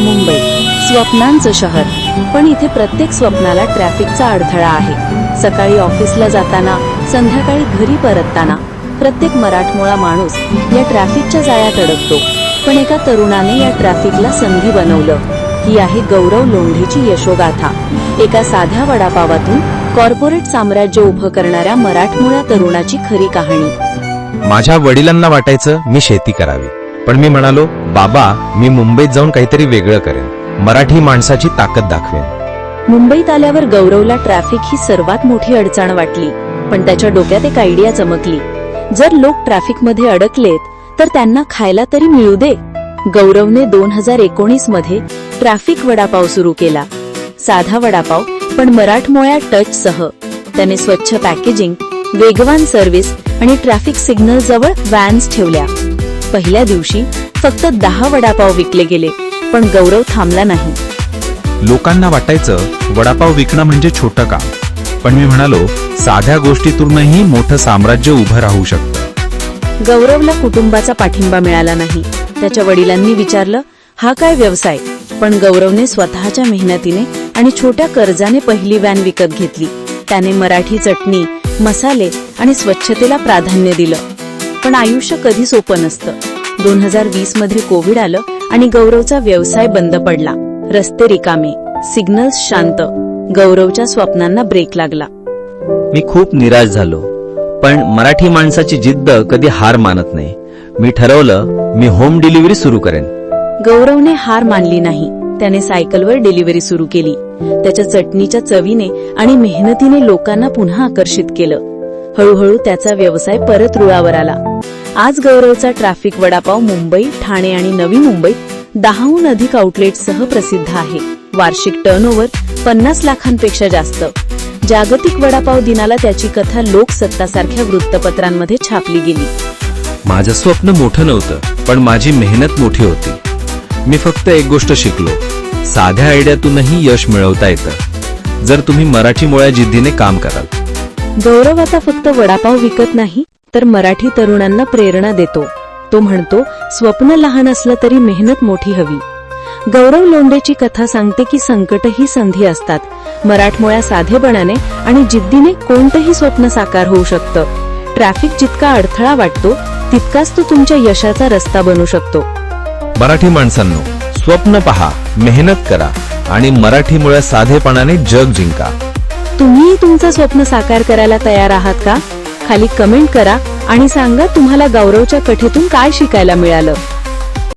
मुंबई स्वप्नांचं शहर. पण इथे प्रत्येक स्वप्नाला ट्रॅफिकचा अडथळा आहे. सकाळी ऑफिसला जाताना संध्याकाळी घरी परतताना प्रत्येक मराठमोळा माणूस या ट्रॅफिकच्या जाळ्यात अडकतो. पण एका तरुणाने या ट्रॅफिकला संधी बनवलं. ही आहे गौरव लोंढेची यशोगाथा. एका साध्या वडापावातून कॉर्पोरेट साम्राज्य उभं करणाऱ्या मराठमोळ्या तरुणाची खरी कहाणी. माझ्या वडिलांना वाटायचं मी शेती करावी. पण मी म्हणालो बाबा मी मुंबईत जाऊन काहीतरी वेगळं करेन. मराठी माणसाची ताकद दाखवेन. मुंबईत आल्यावर गौरवला ट्रॅफिक ही सर्वात मोठी अडचण वाटली पण त्याच्या डोक्यात एक आयडिया चमकली. जर लोक ट्रॅफिकमध्ये अडकलेत तर त्यांना खायला तरी मिळू दे. गौरवने दोन हजार एकोणीसमध्ये ट्रॅफिक वडापाव सुरू केला. साधा वडापाव पण मराठमोळ्या टच सह. त्याने स्वच्छ पॅकेजिंग वेगवान सर्व्हिस आणि ट्रॅफिक सिग्नल जवळ व्हॅन्स ठेवल्या. पहिल्या दिवशी फक्त दहा वडापाव विकले गेले पण गौरव थांबला नाही. लोकांना वाटायचं वडापाव विकणं म्हणजे छोटं काम. पण मी म्हणालो साध्या गोष्टीतूनही मोठं साम्राज्य उभं राहू शकतं. गौरवला कुटुंबाचा पाठिंबा मिळाला नाही. त्याच्या वडिलांनी विचारलं हा काय व्यवसाय? पण गौरवने स्वतःच्या मेहनतीने आणि छोट्या कर्जाने पहिली व्हॅन विकत घेतली. त्याने मराठी चटणी मसाले आणि स्वच्छतेला प्राधान्य दिलं. पण आयुष्य कधी सोपं नसतं. दोन हजार वीसमध्ये कोविड आलं आणि गौरवचा व्यवसाय बंद पडला. रस्ते रिकामे. सिग्नल्स शांत. गौरवच्या स्वप्नांना ब्रेक लागला. मी खूप निराश झालो. पण मराठी माणसाची जिद्द कधी हार मानत नाही. मी ठरवलं मी होम डिलिव्हरी सुरू करेन. गौरवने हार मानली नाही. त्याने सायकलवर डिलिव्हरी सुरू केली. त्याच्या चटणीच्या चवीने आणि मेहनतीने लोकांना पुन्हा आकर्षित केलं. हळूहळू त्याचा व्यवसाय परत रुळावर आला. आज गौरवचा ट्रॅफिक वडापाव मुंबई ठाणे आणि नवी मुंबईत दहाहून अधिक आउटलेटसह प्रसिद्ध आहे. वार्षिक टर्नओव्हर पन्नास लाखांपेक्षा जास्त. जागतिक वडापाव दिनाला त्याची कथा लोकसत्तासारख्या वृत्तपत्रांमध्ये छापली गेली. माझं स्वप्न मोठं नव्हतं पण माझी मेहनत मोठी होती. मी फक्त एक गोष्ट शिकलो. साध्या आयडियातूनही यश मिळवता येतं. जर तुम्ही मराठी मुळ्या जिद्दीने काम कराल. गौरव आता फक्त वडापाव विकत नाही तर मराठी तरुणांना प्रेरणा देतो. तो म्हणतो स्वप्न लहान असलं तरी मेहनत मोठी हवी. गौरव लोंडेची कथा सांगते की संकट ही संधी असतात. मराठमोळ्या साधेपणाने आणि जिद्दीने कोणतंही स्वप्न साकार होऊ शकतं. ट्रॅफिक जितका अडथळा वाटतो तितकाच तो तुमच्या यशाचा रस्ता बनू शकतो. मराठी माणसांनो स्वप्न पहा मेहनत करा आणि मराठी मुळ्या साधेपणाने जग जिंका. तुम्ही तुमचं स्वप्न साकार करायला तयार आहात का? खाली कमेंट करा आणि सांगा तुम्हाला गौरवच्या कथेतून काय शिकायला मिळालं.